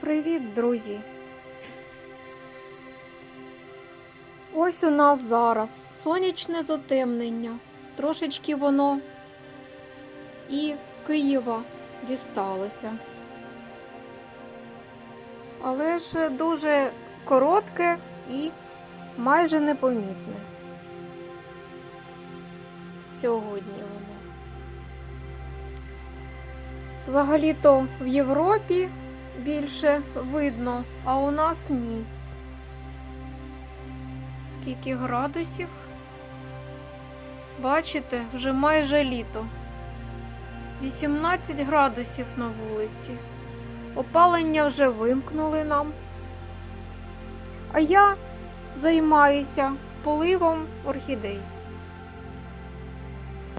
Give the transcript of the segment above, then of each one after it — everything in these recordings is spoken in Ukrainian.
Привіт, друзі! Ось у нас зараз сонячне затемнення. Трошечки воно і Києва дісталося. Але ж дуже коротке і майже непомітне. Сьогодні воно. Взагалі-то в Європі більше видно, а у нас ні. Скільки градусів? Бачите, вже майже літо. 18 градусів на вулиці. Опалення вже вимкнули нам. А я займаюся поливом орхідей.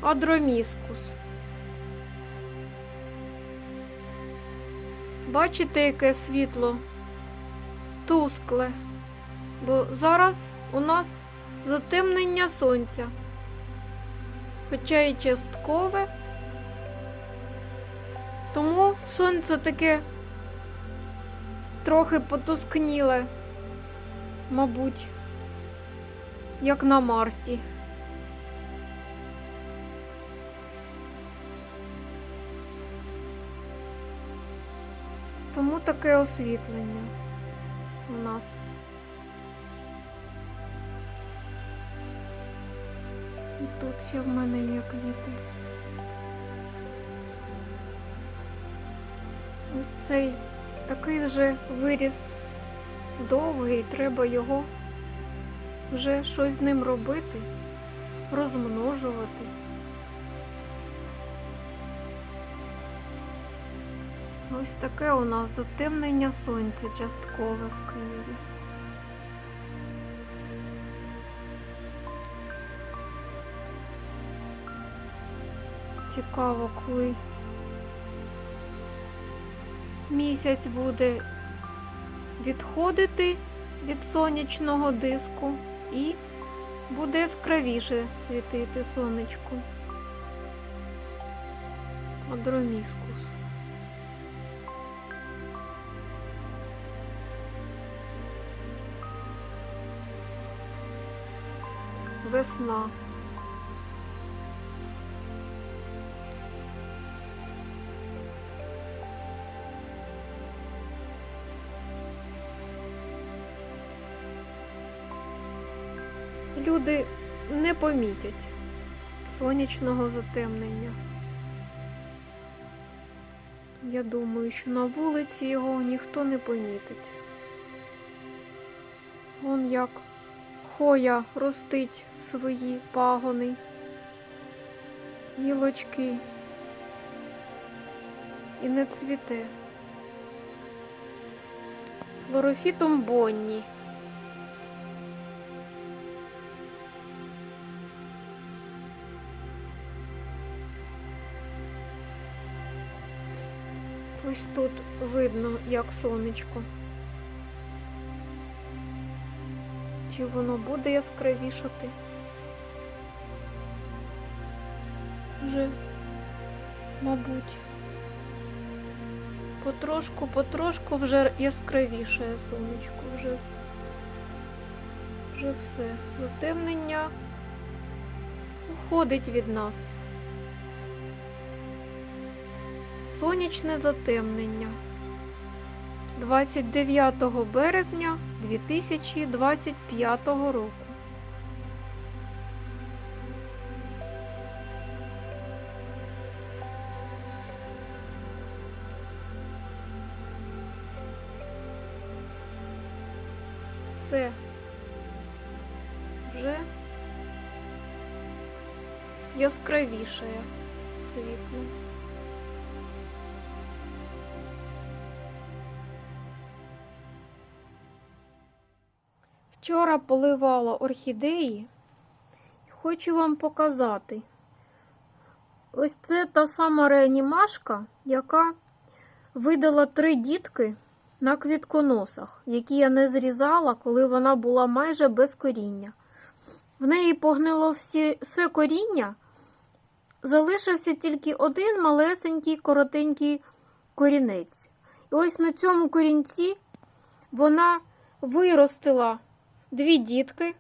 Адроміскус. Бачите, яке світло тускле, бо зараз у нас затемнення сонця, хоча і часткове, тому сонце таке трохи потускніле, мабуть, як на Марсі. Тому таке освітлення у нас. І тут ще в мене є квіти. Ось цей такий вже виріс довгий, треба його вже щось з ним робити, розмножувати. Ось таке у нас затемнення сонця часткове в Києві. Цікаво, коли місяць буде відходити від сонячного диску і буде яскравіше світити сонечко. Адроміскус. Весна. Люди не помітять сонячного затемнення. Я думаю, що на вулиці його ніхто не помітить. Он як Хоя ростить свої пагони, гілочки і не цвіте. Хлорофітом Бонні. Ось тут видно, як сонечко. Чи воно буде яскравішати? Вже, мабуть, потрошку, потрошку вже яскравішає сонечко, вже, вже все. Затемнення уходить від нас. Сонячне затемнення. 29 березня 2025 року. Все вже яскравішає світло. Вчора поливала орхідеї хочу вам показати. ось це та сама реанімашка, яка видала три дітки на квітконосах, які я не зрізала, коли вона була майже без коріння. В неї погнило всі, все коріння, залишився тільки один малесенький коротенький корінець. І ось на цьому корінці вона виростила дві дітки,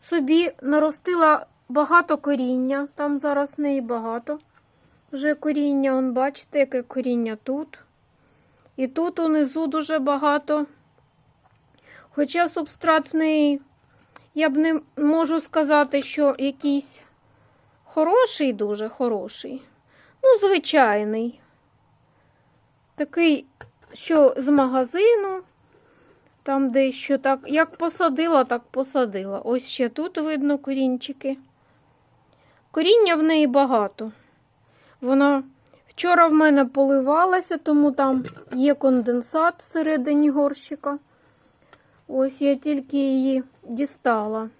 собі наростила багато коріння, там зараз неї багато. Вже коріння, он, бачите, яке коріння тут. І тут унизу дуже багато. Хоча субстрат в неї, я б не можу сказати, що якийсь хороший, дуже хороший. Ну, звичайний. Такий, що з магазину, там дещо так, як посадила, так посадила. Ось ще тут видно корінчики. Коріння в неї багато. Вона вчора в мене поливалася, тому там є конденсат всередині горщика. Ось я тільки її дістала.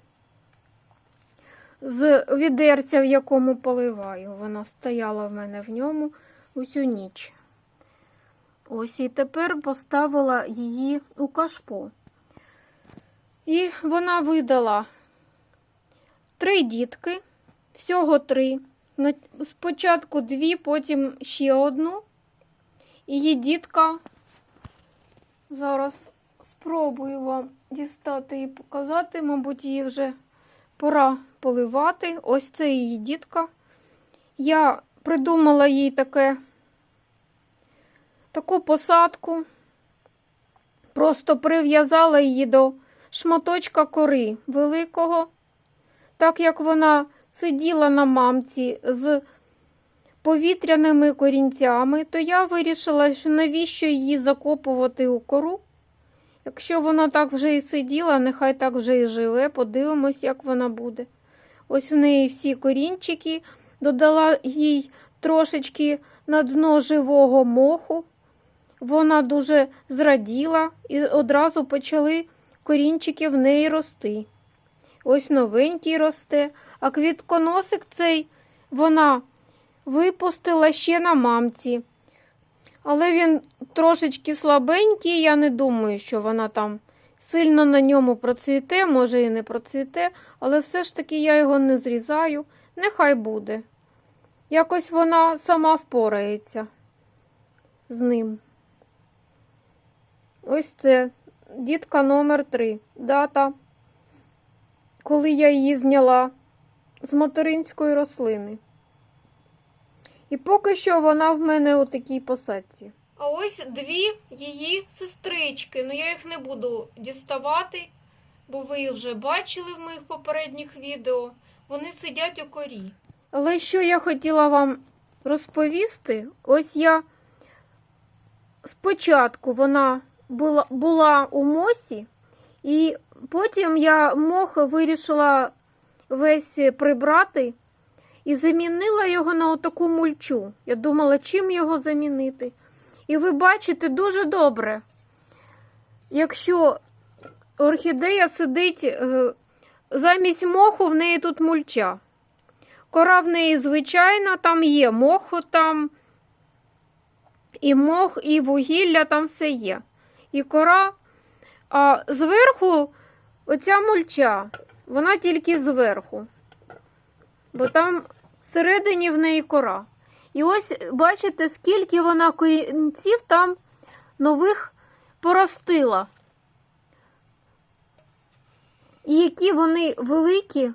З відерця, в якому поливаю. Вона стояла в мене в ньому усю ніч. Ось і тепер поставила її у кашпо. І вона видала три дітки, всього три. Спочатку дві, потім ще одну. Її дітка. Зараз спробую вам дістати і показати. Мабуть, її вже пора поливати. Ось це її дітка. Я придумала їй таке, таку посадку. Просто прив'язала її до шматочка кори великого, так як вона сиділа на мамці з повітряними корінцями, то я вирішила, що навіщо її закопувати у кору. Якщо вона так вже і сиділа, нехай так вже і живе, подивимось, як вона буде. Ось в неї всі корінчики, додала їй трошечки на дно живого моху. Вона дуже зраділа і одразу почали корінчики в неї рости. Ось новенький росте, а квітконосик цей вона випустила ще на мамці. Але він трошечки слабенький, я не думаю, що вона там сильно на ньому процвіте, може і не процвіте, але все ж таки я його не зрізаю, нехай буде. Якось вона сама впорається з ним. Ось це дітка номер 3 Дата, коли я її зняла з материнської рослини. І поки що вона в мене у такій посадці. А ось дві її сестрички. Ну я їх не буду діставати, бо ви їх вже бачили в моїх попередніх відео. Вони сидять у корі. Але що я хотіла вам розповісти, ось я спочатку вона була, була у мосі, і потім я мох вирішила весь прибрати і замінила його на отаку мульчу. Я думала, чим його замінити. І ви бачите дуже добре, якщо орхідея сидить е, замість моху, в неї тут мульча. Кора в неї звичайна, там є мох, там і мох, і вугілля, там все є. І кора. А зверху оця мульча, вона тільки зверху. Бо там всередині в неї кора. І ось бачите, скільки вона корінців там нових поростила. І які вони великі,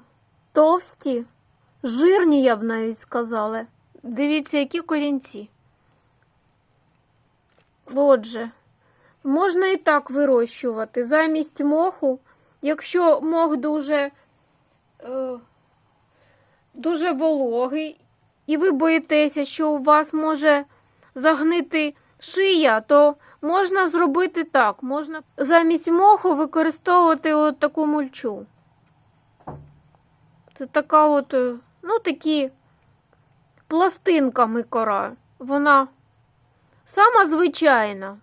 товсті, жирні, я б навіть сказала. Дивіться, які корінці. Отже, можна і так вирощувати. Замість моху, якщо мох дуже, е, дуже вологий, і ви боїтеся, що у вас може загнити шия, то можна зробити так. Можна замість моху використовувати от таку мульчу. Це така от, е, ну, такі пластинками кора. Вона сама звичайна.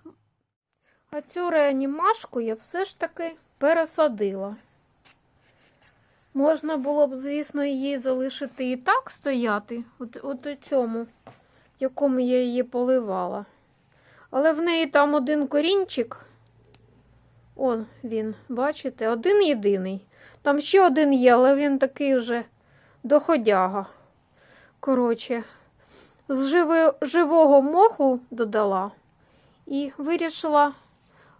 А цю реанімашку я все ж таки пересадила. Можна було б, звісно, її залишити і так стояти, от, от у цьому, якому я її поливала. Але в неї там один корінчик. Он він, бачите, один єдиний. Там ще один є, але він такий вже доходяга. Коротше, з живи, живого моху додала і вирішила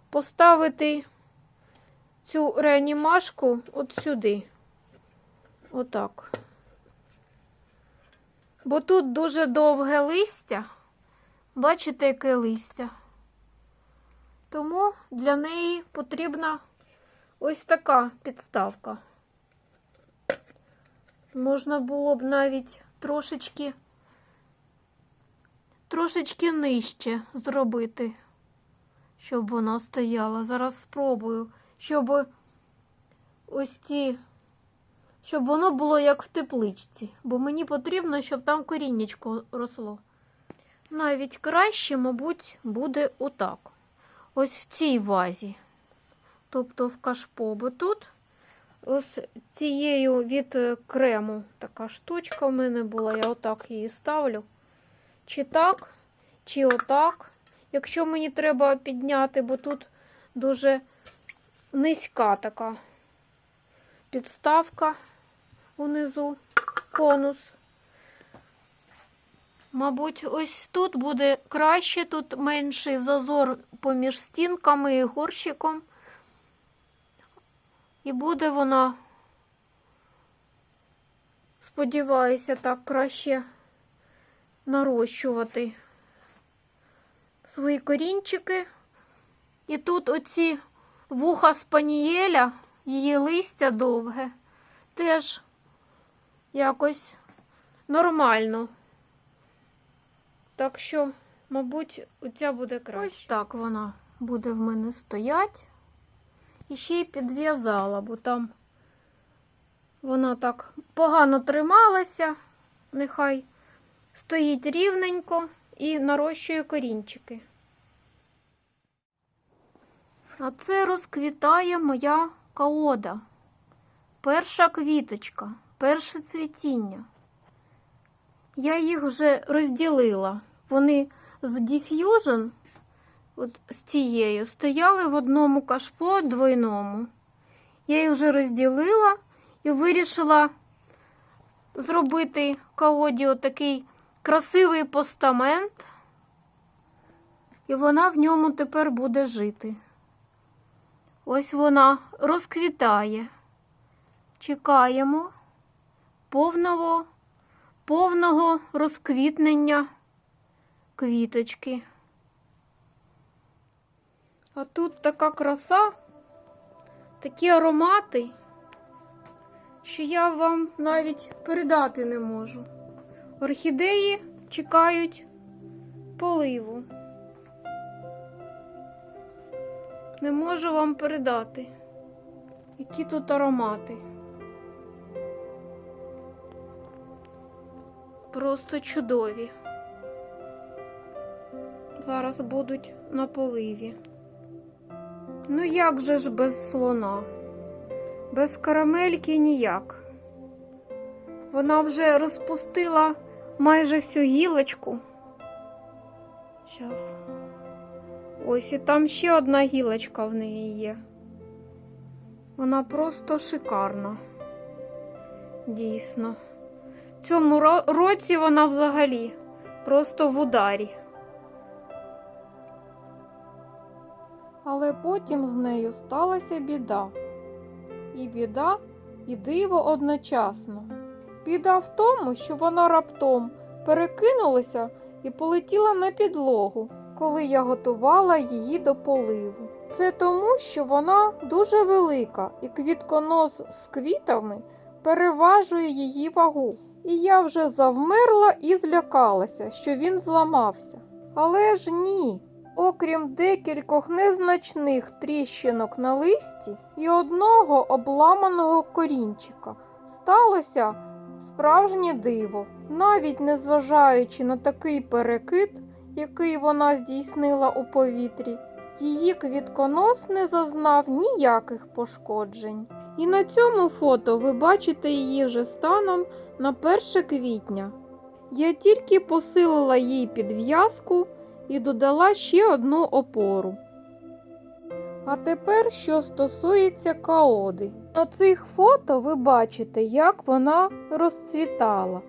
поставити цю реанімашку от сюди. Отак. Бо тут дуже довге листя. Бачите, яке листя? Тому для неї потрібна ось така підставка. Можна було б навіть трошечки, трошечки нижче зробити, щоб вона стояла. Зараз спробую, щоб ось ці, щоб воно було як в тепличці, бо мені потрібно, щоб там коріннячко росло. Навіть краще, мабуть, буде отак. Ось в цій вазі. Тобто в кашпо, бо тут ось цією від крему така штучка в мене була, я отак її ставлю. Чи так, чи отак. Якщо мені треба підняти, бо тут дуже низька така підставка унизу, конус. Мабуть, ось тут буде краще, тут менший зазор поміж стінками і горщиком. І буде вона, сподіваюся, так краще нарощувати свої корінчики. І тут оці вуха спанієля, її листя довге, теж якось нормально. Так що, мабуть, оця буде краще. Ось так вона буде в мене стоять. І ще й підв'язала, бо там вона так погано трималася. Нехай стоїть рівненько і нарощує корінчики. А це розквітає моя каода. Перша квіточка, перше цвітіння. Я їх вже розділила. Вони з Diffusion, от з цією, стояли в одному кашпо двойному. Я їх вже розділила і вирішила зробити каоді отакий красивий постамент. І вона в ньому тепер буде жити. Ось вона розквітає. Чекаємо повного повного розквітнення квіточки. А тут така краса, такі аромати, що я вам навіть передати не можу. Орхідеї чекають поливу. Не можу вам передати, які тут аромати. Просто чудові. Зараз будуть на поливі. Ну як же ж без слона? Без карамельки ніяк. Вона вже розпустила майже всю гілочку. Зараз. Ось і там ще одна гілочка в неї є. Вона просто шикарна. Дійсно. В цьому році вона взагалі просто в ударі. Але потім з нею сталася біда. І біда, і диво одночасно. Біда в тому, що вона раптом перекинулася і полетіла на підлогу, коли я готувала її до поливу. Це тому, що вона дуже велика, і квітконос з квітами переважує її вагу. І я вже завмерла і злякалася, що він зламався. Але ж ні. Окрім декількох незначних тріщинок на листі і одного обламаного корінчика, сталося справжнє диво. Навіть незважаючи на такий перекид, який вона здійснила у повітрі, її квітконос не зазнав ніяких пошкоджень. І на цьому фото ви бачите її вже станом на 1 квітня. Я тільки посилила їй підв'язку і додала ще одну опору. А тепер, що стосується каоди. На цих фото ви бачите, як вона розцвітала.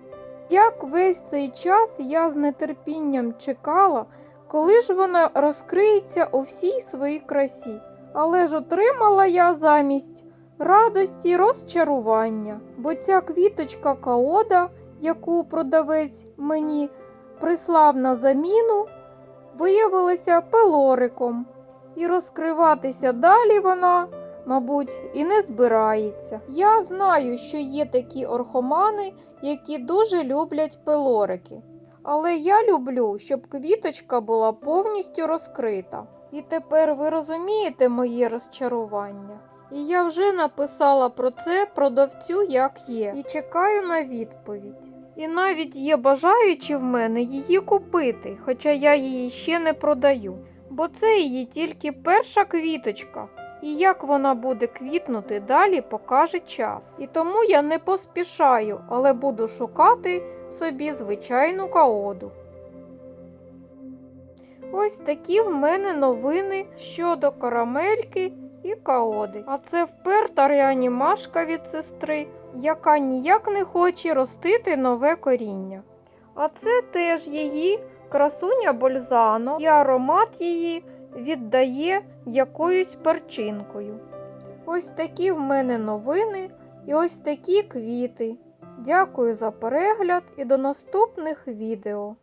Як весь цей час я з нетерпінням чекала, коли ж вона розкриється у всій своїй красі. Але ж отримала я замість радості розчарування, бо ця квіточка каода, яку продавець мені прислав на заміну, виявилася пелориком, і розкриватися далі вона, мабуть, і не збирається. Я знаю, що є такі орхомани, які дуже люблять пелорики. Але я люблю, щоб квіточка була повністю розкрита. І тепер ви розумієте моє розчарування. І я вже написала про це продавцю, як є, і чекаю на відповідь. І навіть є бажаючі в мене її купити, хоча я її ще не продаю, бо це її тільки перша квіточка. І як вона буде квітнути далі, покаже час. І тому я не поспішаю, але буду шукати собі звичайну каоду. Ось такі в мене новини щодо карамельки і каоди. А це вперта реанімашка від сестри, яка ніяк не хоче ростити нове коріння. А це теж її красуня Бользано, і аромат її віддає якоюсь перчинкою. Ось такі в мене новини і ось такі квіти. Дякую за перегляд і до наступних відео.